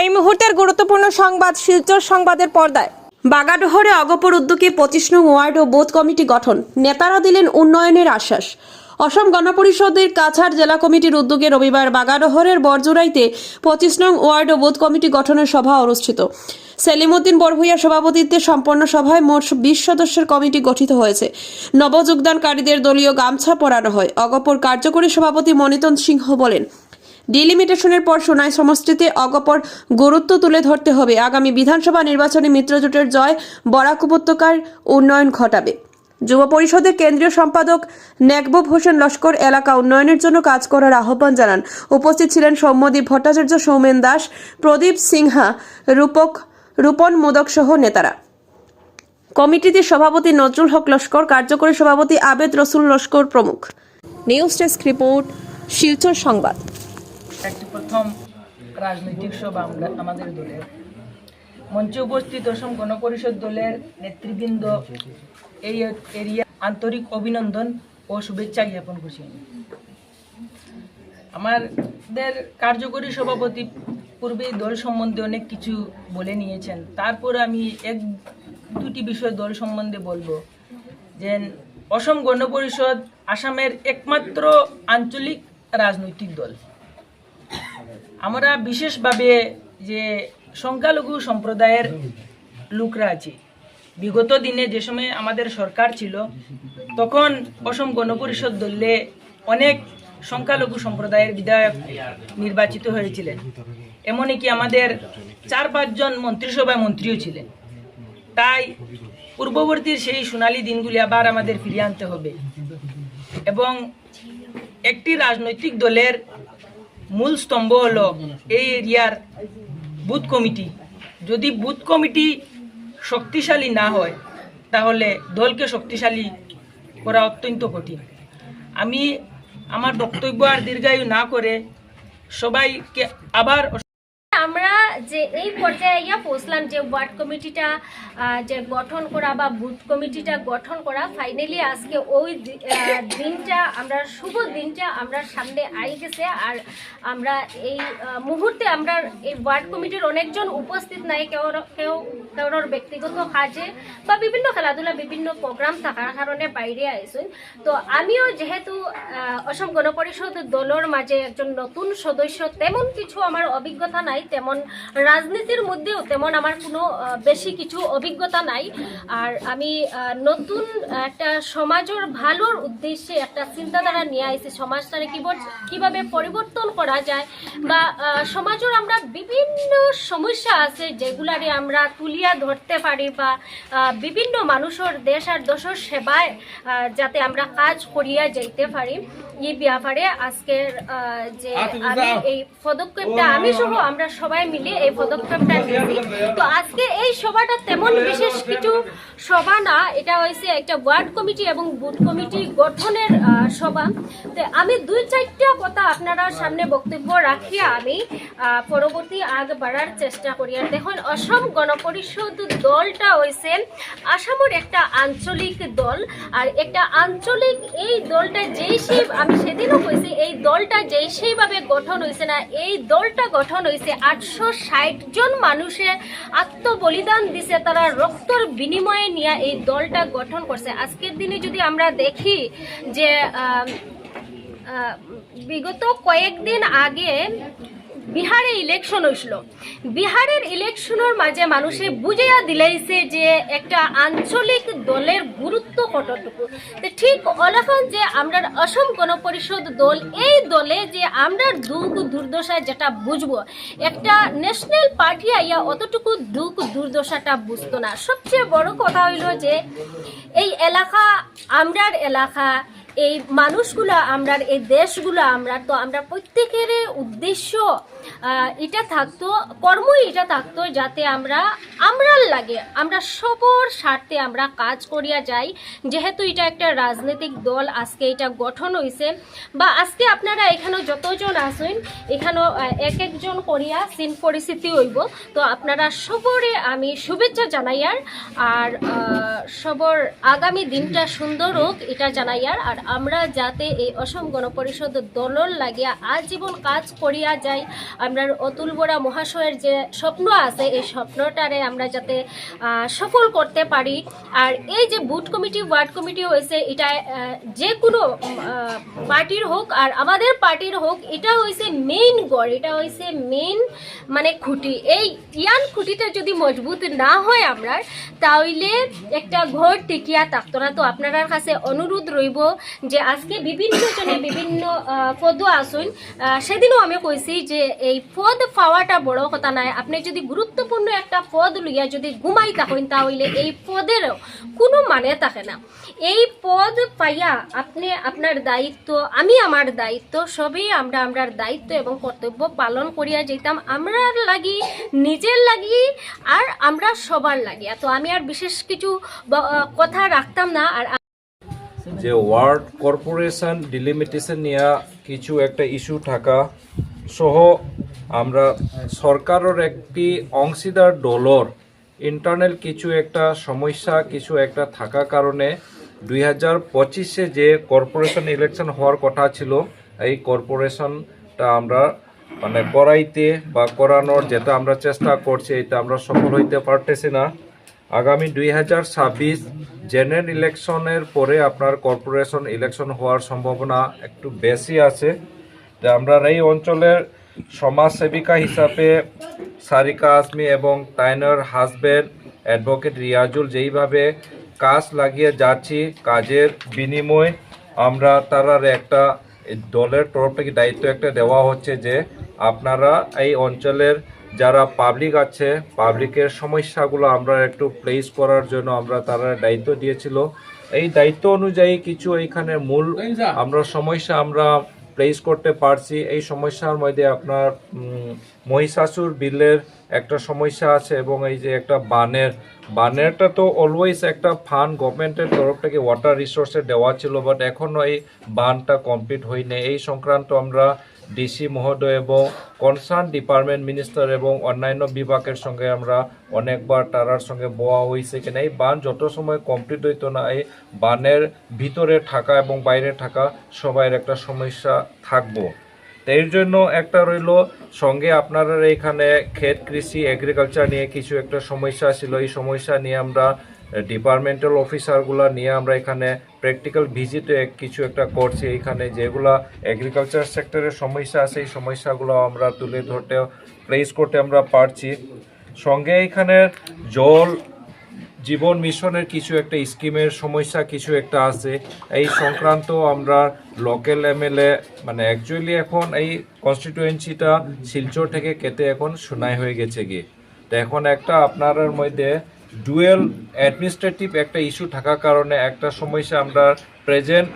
এই মুহূর্তের গুরুত্বপূর্ণ সংবাদ, শিলচর সংবাদের পর্দায়। বাগাডোহরে অগপর উদ্যোগে পঁচিশ নং ওয়ার্ড ও বোধ কমিটি গঠন। নেতারা দিলেন উন্নয়নের আশ্বাস। অসম গণপরিষদের কাছাড় জেলা কমিটির উদ্যোগে রবিবার বাগাডোহরের বরজুরাইতে পঁচিশ নং ওয়ার্ড ও বোধ কমিটি গঠনের সভা অনুষ্ঠিত। সেলিমউদ্দিন বরভূয়ার সভাপতিত্বে সম্পন্ন সভায় মোট বিশ সদস্যের কমিটি গঠিত হয়েছে। নবযোগদানকারীদের দলীয় গামছা পরানো হয়। অগপর কার্যকরী সভাপতি মনিতন সিংহ বলেন ডিলিমিটেশনের পর সোনাই সমষ্টিতে অগপর গুরুত্ব তুলে ধরতে হবে। আগামী বিধানসভা নির্বাচনে মিত্রজোটের জয় বরাক উপত্যকার উন্নয়ন ঘটাবে। যুব পরিষদের কেন্দ্রীয় সম্পাদক নেকবুব হোসেন লস্কর এলাকা উন্নয়নের জন্য কাজ করার আহ্বান জানান। উপস্থিত ছিলেন সৌম্যদীপ ভট্টাচার্য, সৌমেন দাস, প্রদীপ সিংহা, রূপক, রূপন মোদক সহ নেতারা। কমিটিতে সভাপতি নজরুল হক লস্কর, কার্যকরী সভাপতি আবেদ রসুল লস্কর প্রমুখ। নিউজ ডেস্ক রিপোর্ট, শিলচর সংবাদ। একটি প্রথম রাজনৈতিক সভা আমাদের দলের। মঞ্চে উপস্থিত অসম গণপরিষদ দলের নেতৃবৃন্দ এই এরিয়া আন্তরিক অভিনন্দন ও শুভেচ্ছা জ্ঞাপন করছি আমাদের কার্যকরী সভাপতি পূর্বে দল সম্বন্ধে অনেক কিছু বলে নিয়েছেন। তারপর আমি এক দুটি বিষয় দল সম্বন্ধে বলব। যে অসম গণপরিষদ আসামের একমাত্র আঞ্চলিক রাজনৈতিক দল। আমরা বিশেষভাবে যে সংখ্যালঘু সম্প্রদায়ের লোকরা আছি, বিগত দিনে যে সময় আমাদের সরকার ছিল, তখন অসম গণপরিষদ দলে অনেক সংখ্যালঘু সম্প্রদায়ের বিধায়ক নির্বাচিত হয়েছিলেন। এমনকি আমাদের চার পাঁচজন মন্ত্রিসভায় মন্ত্রীও ছিলেন। তাই পূর্ববর্তীর সেই সোনালী দিনগুলি আবার আমাদের ফিরিয়ে আনতে হবে। এবং একটি রাজনৈতিক দলের মূল স্তম্ভ হল এই এরিয়ার বুথ কমিটি। যদি বুথ কমিটি শক্তিশালী না হয়, তাহলে দলকে শক্তিশালী করা অত্যন্ত কঠিন। আমি আমার বক্তব্য আর দীর্ঘায়ু না করে সবাইকে আবার যে এই পর্যায়ে ইয়া পৌঁছলাম যে ওয়ার্ড কমিটিটা যে গঠন করা বা বুথ কমিটিটা গঠন করা ফাইনালি আজকে ওই দিনটা আমরা, শুভ দিনটা আমরা সামনে আই গেছে আর আমরা এই মুহূর্তে আমরা এই ওয়ার্ড কমিটির অনেকজন উপস্থিত নাই, কেউ কেউ, কারোর ব্যক্তিগত কাজে বা বিভিন্ন খেলাধুলা, বিভিন্ন প্রোগ্রাম থাকার কারণে বাইরে আইসুন। তো আমিও যেহেতু অসম গণপরিষদ দলের মাঝে একজন নতুন সদস্য, তেমন কিছু আমার অভিজ্ঞতা নাই, তেমন রাজনীতির মধ্যেও তেমন আমার কোনো বেশি কিছু অভিজ্ঞতা নাই। আর আমি নতুন একটা সমাজের ভালোর উদ্দেশ্যে একটা চিন্তাধারা নিয়ে আইছি সমাজটারে কীভাবে পরিবর্তন করা যায় বা সমাজের আমরা বিভিন্ন সমস্যা আছে যেগুলারে আমরা তুলিয়া ধরতে পারি বা বিভিন্ন মানুষের দেশ আর দশের সেবায় যাতে আমরা কাজ করিয়া যাইতে পারি। এই ব্যাপারে আজকের যে আমি এই পদক্ষেপটা আমি সহ আমরা সবাই মিলে এই পদক্ষেপটা নিয়েছি। তো আজকে এই সভাটা তেমন বিশেষ কিছু সভা না, এটা হয়েছে একটা ওয়ার্ড কমিটি এবং বুথ কমিটি গঠনের সভা। তো আমি দুই চারটা কথা আপনারা সামনে বক্তব্য রাখিয়া আমি পরবর্তী আগ বাড়ার চেষ্টা করি আর দেখুন, অসম গণপরিষদ দলটা হয়েছে আসামের একটা আঞ্চলিক দল। আর একটা আঞ্চলিক এই দলটা যেই সেই, আমি সেদিনও কইছি, এই দলটা যেই সেইভাবে গঠন হয়েছে না, এই দলটা গঠন হয়েছে আটশো ষাট জন মানুষের আত্মবলিদান দিছে, তারা রক্তর বিনিময়ে নিয়ে এই দলটা গঠন করছে। আজকের দিনে যদি আমরা দেখি যে বিগত কয়েকদিন আগে বিহারে ইলেকশন হয়েছিল বিহারের ইলেকশনের মাঝে মানুষে বুঝিয়া দিলাইছে যে একটা আঞ্চলিক দলের গুরুত্ব কতটুকু। ঠিক অলখন যে আমরা অসম গণপরিষদ দল, এই দলে যে আমরা দুঃখ দুর্দশা যেটা বুঝব, একটা ন্যাশনাল পার্টি আইয়া অতটুকু দুঃখ দুর্দশাটা বুঝতো না। সবচেয়ে বড় কথা হইল যে, এই এলাকা আমরার এলাকা এই মানুষগুলা, আমরা এই দেশগুলো, আমরা তো, আমরা প্রত্যেকের উদ্দেশ্য এটা থাকতো, কর্মই এটা থাকতো যাতে আমরা আমরার লাগে, আমরা সবর স্বার্থে আমরা কাজ করিয়া যাই। যেহেতু এটা একটা রাজনৈতিক দল, আজকে এটা গঠন হয়েছে বা আজকে আপনারা এখানে যতজন আছেন, এখানেও এক একজন করিয়া সিন পরিস্থিতি হইব। তো আপনারা সবরে আমি শুভেচ্ছা জানাইয়ার, আর সবর আগামী দিনটা সুন্দর হোক, এটা জানাইয়ার, আর আমরা যাতে এই অসম গণপরিষদ দলর লাগিয়া আজীবন কাজ করিয়া যাই। আমরা অতুল বরা মহাশয়ের যে স্বপ্ন আছে, এই স্বপ্নটারে আমরা যাতে সফল করতে পারি। আর এই যে বুথ কমিটি, ওয়ার্ড কমিটি হয়েছে এটা যে কোনো পার্টির হোক আর আমাদের পার্টির হোক, এটা হয়েছে মেইন গড়, এটা হয়েছে মেইন মানে খুঁটি। এই ইয়ান খুঁটিটা যদি মজবুত না হয় আমরা তাহলে একটা ঘর টিকিয়া থাকতো না। তো আপনার কাছে অনুরোধ রইব যে আজকে বিভিন্ন জনে বিভিন্ন পদ আসুন সেদিনও আমি কইছি যে এই পদ পাওয়াটা বড় কথা নাই। আপনি যদি গুরুত্বপূর্ণ একটা পদ লইয়া যদি ঘুমাই থাকেন, তাহলে এই পদেরও কোনো মানে থাকে না। এই পদ পাইয়া আপনি আপনার দায়িত্ব, আমি আমার দায়িত্ব, সবই আমরা আমরার দায়িত্ব এবং কর্তব্য পালন করিয়া যেতাম আমরার লাগি, নিজের লাগি, আর আমরা সবার লাগিয়া তো আমি আর বিশেষ কিছু কথা রাখতাম না। আর যে ওয়ার্ড কর্পোরেশন ডিলিমিটেশন নিয়ে কিছু একটা ইস্যু থাকা সহ আমরা সরকারের একটি অংশীদার দলর ইন্টারনাল কিছু একটা সমস্যা, কিছু একটা থাকা কারণে দুই হাজার পঁচিশে যে কর্পোরেশন ইলেকশন হওয়ার কথা ছিল, এই কর্পোরেশনটা আমরা মানে করাইতে বা করানোর যেটা আমরা চেষ্টা করছি, এটা আমরা সফল হইতে পারতেছি না। আগামী দুই হাজার ছাব্বিশ জেনারেল ইলেকশনের পরে আপনার কর্পোরেশন ইলেকশন হওয়ার সম্ভাবনা একটু বেশি আছে। আমরা এই অঞ্চলের সমাজসেবিকা হিসাবে সারিকা আসমি এবং তাইনার হাজবেন্ড অ্যাডভোকেট রিয়াজুল যেইভাবে কাজ লাগিয়ে যাচ্ছি কাজের বিনিময়, আমরা তারার একটা দলের তরফ থেকে দায়িত্ব একটা দেওয়া হচ্ছে যে আপনারা এই অঞ্চলের যারা পাবলিক আছে পাবলিকের সমস্যাগুলো আমরা একটু প্লেস করার জন্য আমরা তারা দায়িত্ব দিয়েছিল। এই দায়িত্ব অনুযায়ী কিছু এইখানে মূল আমরা সমস্যা আমরা প্লেস করতে পারছি। এই সমস্যার মধ্যে আপনার মহিষাসুর বিলের একটা সমস্যা আছে এবং এই যে একটা বানের, বানেরটা তো অলওয়েজ একটা ফান্ড গভর্নমেন্টের তরফ থেকে ওয়াটার রিসোর্সে দেওয়া ছিল বাট এখনও এই বানটা কমপ্লিট হয়নি। এই সংক্রান্ত আমরা ডিসি মহোদয় এবং কনসার্ন ডিপার্টমেন্ট মিনিস্টার এবং অন্যান্য বিভাগের সঙ্গে আমরা অনেকবার তারার সঙ্গে বোয়া হয়েছে কিনা এই বান যত সময় কমপ্লিট হইতো না এই বানের ভিতরে থাকা এবং বাইরে থাকা সবাইয়ের একটা সমস্যা থাকব। এর জন্য একটা রইল, সঙ্গে আপনারা এখানে ক্ষেত কৃষি এগ্রিকালচার নিয়ে কিছু একটা সমস্যা ছিল। এই সমস্যা নিয়ে আমরা ডিপার্টমেন্টাল অফিসারগুলো নিয়ে আমরা এখানে প্র্যাকটিক্যাল ভিজিটে কিছু একটা করছি। এখানে যেগুলা এগ্রিকালচার সেক্টরের সমস্যা আছে, এই সমস্যাগুলো আমরা তুলে ধরতে প্লেস করতে আমরা পারছি। সঙ্গে এখানে জল, জীবন মিশনের কিছু একটা স্কিমের সমস্যা কিছু একটা আছে। এই সংক্রান্ত আমরা লোকাল এমএলএ মানে অ্যাকচুয়ালি এখন এই কনস্টিটুয়েন্সিটা শিলচর থেকে কেটে এখন সোনাই হয়ে গেছে গিয়ে। তো এখন একটা আপনার মধ্যে ডুয়েল অ্যাডমিনিস্ট্রেটিভ একটা ইস্যু থাকার কারণে একটা সমস্যা আমরা প্রেজেন্ট